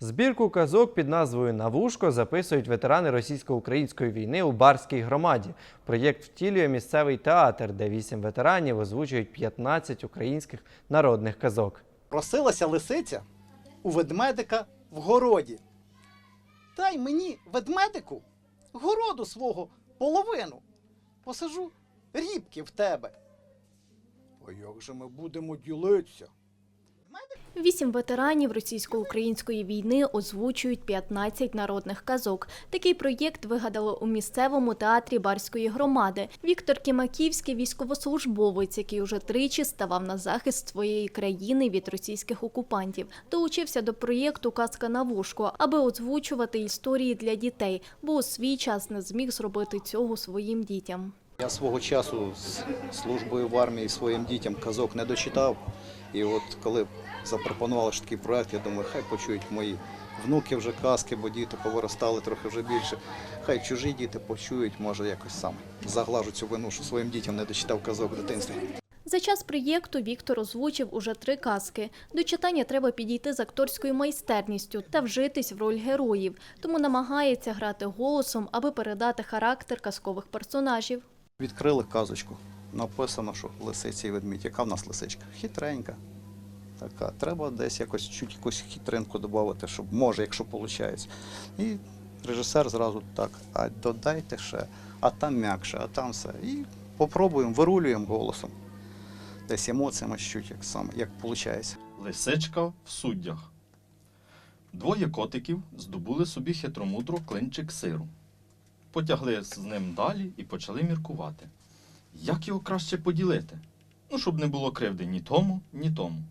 Збірку казок під назвою Навушко записують ветерани російсько-української війни у Барській громаді. Проєкт втілює місцевий театр, де вісім ветеранів озвучують 15 українських народних казок. Просилася лисиця у ведмедика в городі. Дай мені, ведмедику, городу свого половину. Посажу рібки в тебе. А як же ми будемо ділитися? Вісім ветеранів російсько-української війни озвучують 15 народних казок. Такий проєкт вигадали у місцевому театрі Барської громади. Віктор Кімаківський військовослужбовець, який уже тричі ставав на захист своєї країни від російських окупантів. Долучився до проєкту Казка на вушко, аби озвучувати історії для дітей, бо у свій час не зміг зробити цього своїм дітям. Я свого часу з службою в армії своїм дітям казок не дочитав. І от коли запропонували ж такий проект, я думаю, хай почують мої внуки вже казки, бо діти повиростали трохи вже більше. Хай чужі діти почують, може якось сам заглажу цю вину, що своїм дітям не дочитав казок в дитинстві. За час проєкту Віктор озвучив уже три казки. До читання треба підійти з акторською майстерністю та вжитись в роль героїв, тому намагається грати голосом, аби передати характер казкових персонажів. Відкрили казочку. Написано, що лисиця і ведмідь. Яка в нас лисичка? Хитренька. Така. Треба десь якось чуть якусь хитринку додати, щоб може, якщо виходить. І режисер зразу так, а додайте ще, а там м'якше, а там все. І попробуємо, вирулюємо голосом. Десь емоціями чуть, як саме, як виходить. Лисичка в суддях. Двоє котиків здобули собі хитромудро клинчик сиру. Потягли з ним далі і почали міркувати. Як його краще поділити? Ну, щоб не було кривди ні тому, ні тому.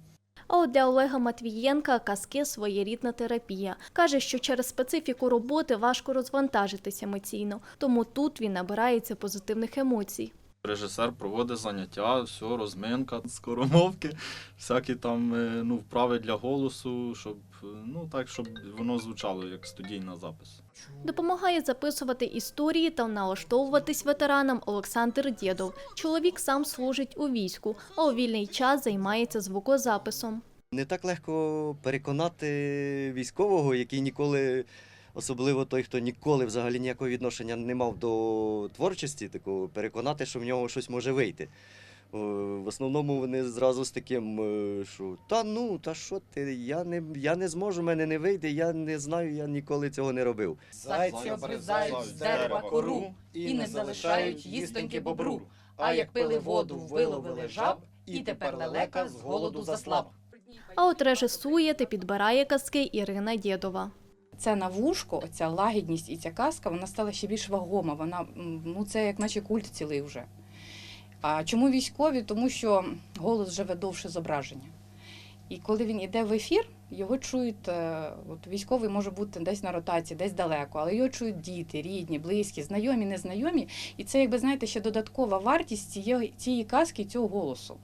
А от для Олега Матвієнка казки своєрідна терапія. Каже, що через специфіку роботи важко розвантажитися емоційно, тому тут він набирається позитивних емоцій. Режисер проводить заняття, все, розминка, скоромовки, всякі там е, ну, вправи для голосу, щоб, е, ну, так, щоб воно звучало як студійна запис. Допомагає записувати історії та налаштовуватись ветеранам Олександр Дєдов. Чоловік сам служить у війську, а у вільний час займається звукозаписом. Не так легко переконати військового, який ніколи, особливо той, хто ніколи взагалі ніякого відношення не мав до творчості, такого, переконати, що в нього щось може вийти. В основному вони зразу з таким, е, що та ну, та що ти, я не, я не зможу, в мене не вийде, я не знаю, я ніколи цього не робив. Зайці обрізають з дерева кору і не залишають їстоньки бобру. А як пили воду, виловили жаб, і тепер лелека з голоду заслаб. А от режисує та підбирає казки Ірина Дєдова. Це на вушко, ця лагідність і ця казка, вона стала ще більш вагома. Вона ну це як наче культ цілий вже. А чому військові? Тому що голос живе довше зображення. І коли він йде в ефір, його чують. е, От військовий може бути десь на ротації, десь далеко, але його чують діти, рідні, близькі, знайомі, незнайомі. І це, якби знаєте, ще додаткова вартість цієї, цієї казки, цього голосу.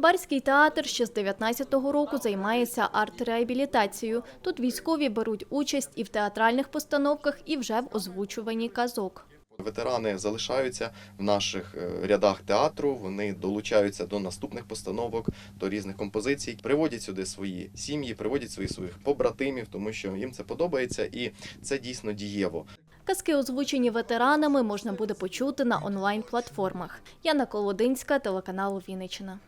Барський театр ще з 19-го року займається арт-реабілітацією. Тут військові беруть участь і в театральних постановках, і вже в озвучуванні казок. Ветерани залишаються в наших е, рядах театру, вони долучаються до наступних постановок, до різних композицій, приводять сюди свої сім'ї, приводять своїх своїх побратимів, тому що їм це подобається і це дійсно дієво. Казки, озвучені ветеранами, можна буде почути на онлайн-платформах. Яна Колодинська, телеканал Вінниччина.